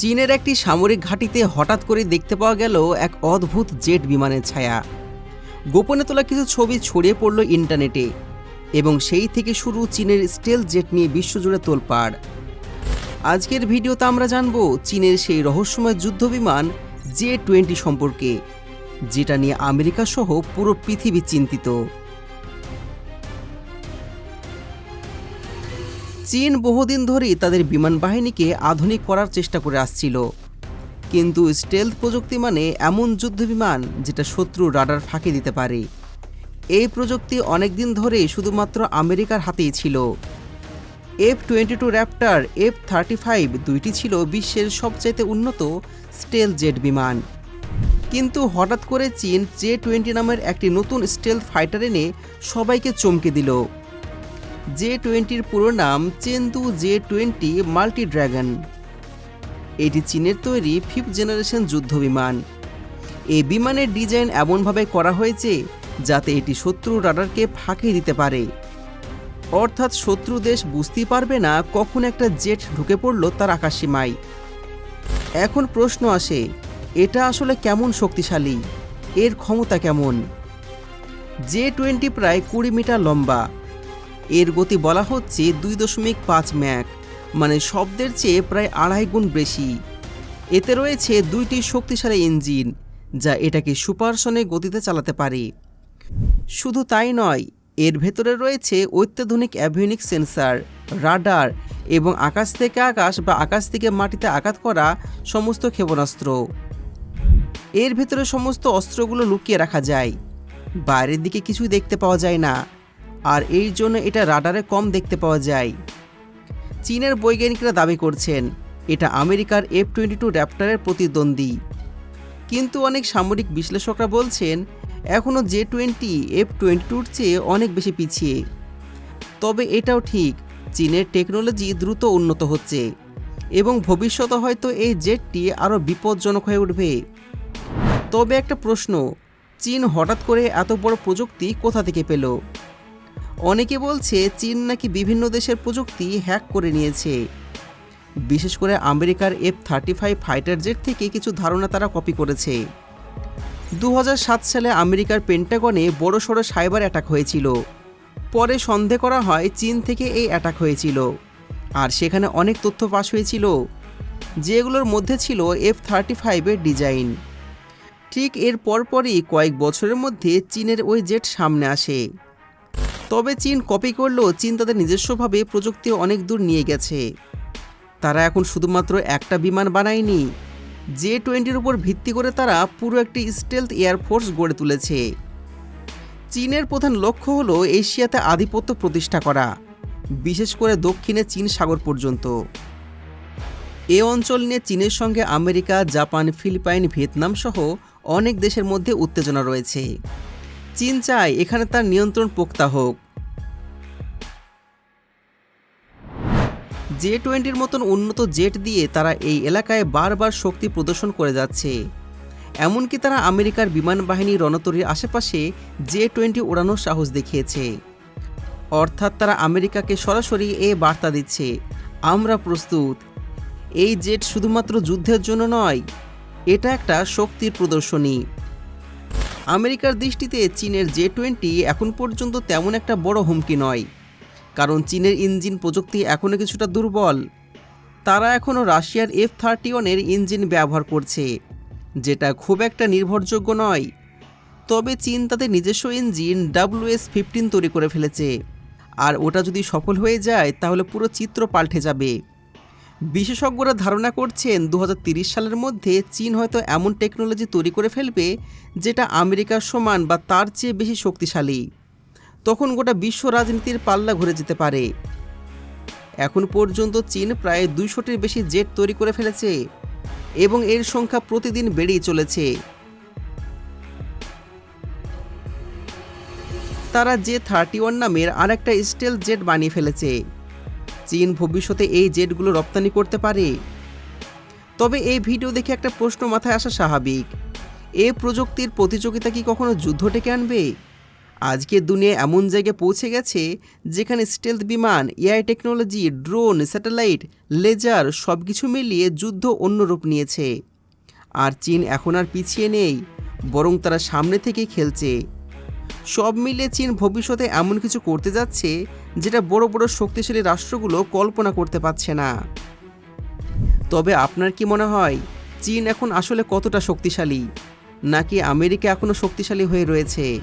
চীনের একটি সামরিক ঘাঁটিতে হঠাৎ করে দেখতে পাওয়া গেল এক অদ্ভুত জেট বিমানের ছায়া। গোপনে তোলা কিছু ছবি ছড়িয়ে পড়ল ইন্টারনেটে এবং সেই থেকে শুরু চীনের স্টেল জেট নিয়ে বিশ্বজুড়ে তোলপাড়। আজকের ভিডিওতে আমরা জানব চীনের সেই রহস্যময় যুদ্ধ বিমান জে টোয়েন্টি সম্পর্কে, যেটা নিয়ে আমেরিকা সহ পুরো পৃথিবী চিন্তিত। চীন বহুদিন ধরেই তাদের বিমান বাহিনীকে আধুনিক করার চেষ্টা করে আসছিল। কিন্তু স্টেলথ প্রযুক্তি মানে এমন যুদ্ধ বিমান যেটা শত্রু রাডার ফাঁকি দিতে পারে। এই প্রযুক্তি অনেক দিন ধরেই শুধুমাত্র আমেরিকার হাতেই ছিল। F twenty two raptor F thirty five দুইটি ছিল বিশ্বের সবচাইতে উন্নত স্টেল জেট বিমান। কিন্তু হঠাৎ করে চীন জে টোয়েন্টি নামের একটি নতুন স্টেল ফাইটার এনে সবাইকে চমকে দিল। জে টোয়েন্টির পুরো নাম Chengdu J twenty mighty dragon এটি চীনের তৈরি ফিফথ জেনারেশন যুদ্ধ বিমান। এই বিমানের ডিজাইন এমনভাবে করা হয়েছে যাতে এটি শত্রু রাডারকে ফাঁকি দিতে পারে। অর্থাৎ শত্রু দেশ বুঝতেই পারবে না কখন একটা জেট ঢুকে পড়ল তার আকাশসীমায়। এখন প্রশ্ন আসে, এটা আসলে কেমন শক্তিশালী? এর ক্ষমতা কেমন? জে টোয়েন্টি প্রায় কুড়ি মিটার লম্বা। এর গতি বলা হচ্ছে দুই দশমিক পাঁচ ম্যাক মানে শব্দের চেয়ে প্রায় আড়াই গুণ বেশি। এতে রয়েছে দুইটি শক্তিশালী ইঞ্জিন, যা এটাকে সুপারসনিক গতিতে চালাতে পারে। শুধু তাই নয়, এর ভেতরে রয়েছে অত্যাধুনিক অ্যাভিনিক সেন্সার, রাডার এবং আকাশ থেকে আকাশ বা আকাশ থেকে মাটিতে আঘাত করা সমস্ত ক্ষেপণাস্ত্র। এর ভেতরে সমস্ত অস্ত্রগুলো লুকিয়ে রাখা যায়। বাইরের দিকে কিছুই দেখতে পাওয়া যায় না। আর এই জন্য এটা রাডারে কম দেখতে পাওয়া যায়। চীনের বৈজ্ঞানিকরা দাবি করছেন, এটা আমেরিকার এফ টোয়েন্টি টু র্যাপ্টারের প্রতিদ্বন্দ্বী। কিন্তু অনেক সামরিক বিশ্লেষকরা বলছেন এখনও জে টোয়েন্টি এফ টোয়েন্টি টুর চেয়ে অনেক বেশি পিছিয়ে। তবে এটাও ঠিক, চীনের টেকনোলজি দ্রুত উন্নত হচ্ছে এবং ভবিষ্যতে হয়তো এই জেটটি আরও বিপজ্জনক হয়ে উঠবে। তবে একটা প্রশ্ন, চীন হঠাৎ করে এত বড় প্রযুক্তি কোথা থেকে পেল? অনেকে বলছে চীন নাকি বিভিন্ন দেশের প্রযুক্তি হ্যাক করে নিয়েছে। বিশেষ করে আমেরিকার F thirty five fighter jet থেকে কিছু ধারণা তারা কপি করেছে। দু হাজার সাত সালে আমেরিকার পেন্টাগনে বড়সড় সাইবার অ্যাটাক হয়েছিল। পরে সন্দেহ করা হয় চীন থেকে এই অ্যাটাক হয়েছিল। আর সেখানে অনেক তথ্য পাশ হয়েছিল, যেগুলোর মধ্যে ছিল এফ থার্টি ফাইভের ডিজাইন ঠিক এর পরপরই কয়েক বছরের মধ্যে চীনের ওই জেট সামনে আসে। তবে চীন কপি করলেও চীন তাদের নিজস্বভাবে প্রযুক্তি অনেক দূর নিয়ে গেছে। তারা এখন শুধুমাত্র একটা বিমান বানায়নি। জে টোয়েন্টির উপর ভিত্তি করে তারা পুরো একটি স্টেলথ এয়ারফোর্স গড়ে তুলেছে। চীনের প্রধান লক্ষ্য হল এশিয়াতে আধিপত্য প্রতিষ্ঠা করা, বিশেষ করে দক্ষিণে চীন সাগর পর্যন্ত। এ অঞ্চল নিয়ে চীনের সঙ্গে আমেরিকা, জাপান, ফিলিপাইন, ভিয়েতনাম সহ অনেক দেশের মধ্যে উত্তেজনা রয়েছে। চীন চায় এখানে তার নিয়ন্ত্রণ পোক্তা হোক। জে টোয়েন্টির মতন উন্নত জেট দিয়ে তারা এই এলাকায় বারবার শক্তি প্রদর্শন করে যাচ্ছে। এমনকি তারা আমেরিকার বিমান বাহিনী রণতরীর আশেপাশে জে টোয়েন্টি ওড়ানোর সাহস দেখিয়েছে। অর্থাৎ তারা আমেরিকাকে সরাসরি এ বার্তা দিচ্ছে, আমরা প্রস্তুত। এই জেট শুধুমাত্র যুদ্ধের জন্য নয়, এটা একটা শক্তির প্রদর্শনী। আমেরিকার দৃষ্টিতে চীনের জে টোয়েন্টি এখন পর্যন্ত তেমন একটা বড় হুমকি নয়। কারণ চীনের ইঞ্জিন প্রযুক্তি এখনও কিছুটা দুর্বল। তারা এখনও রাশিয়ার এফ থার্টি ওয়ানের ইঞ্জিন ব্যবহার করছে, যেটা খুব একটা নির্ভরযোগ্য নয়। তবে চীন তাদের নিজস্ব ইঞ্জিন ডাব্লিউএস ফিফটিন তৈরি করে ফেলেছে। আর ওটা যদি সফল হয়ে যায়, তাহলে পুরো চিত্র পাল্টে যাবে। বিশেষজ্ঞরা ধারণা করছেন দু সালের মধ্যে চীন হয়তো এমন টেকনোলজি তৈরি করে ফেলবে যেটা আমেরিকার সমান বা তার চেয়ে বেশি শক্তিশালী। তখন গোটা বিশ্ব রাজনীতির পাল্লা ঘুরে যেতে পারে। এখন পর্যন্ত চীন প্রায় দুইশোটির বেশি জেট তৈরি করে ফেলেছে এবং এর সংখ্যা প্রতিদিন বেড়েই চলেছে। তারা জে থার্টি ওয়ান নামের আরেকটা স্টেল জেট বানিয়ে ফেলেছে। চীন ভবিষ্যতে এই জেটগুলো রপ্তানি করতে পারে। তবে এই ভিডিও দেখে একটা প্রশ্ন মাথায় আসা স্বাভাবিক। এ প্রযুক্তির প্রতিযোগিতা কি কখনো যুদ্ধ ডেকে আনবে? আজকের দুনিয়া এমন জায়গায় পৌঁছে গেছে যেখানে স্টেলথ বিমান, AI technology, drone, satellite, laser সব কিছু মিলিয়ে যুদ্ধ অন্য রূপ নিয়েছে। আর চীন এখন আর পিছিয়ে নেই, বরং তারা সামনে থেকেই খেলছে। সব মিলিয়ে চীন ভবিষ্যতে এমন কিছু করতে যাচ্ছে যেটা বড় বড় শক্তিশালী রাষ্ট্রগুলো কল্পনা করতে পারছে না। তবে আপনার কি মনে হয়, চীন এখন আসলে কতটা শক্তিশালী? নাকি আমেরিকা এখনও শক্তিশালী হয়ে রয়েছে?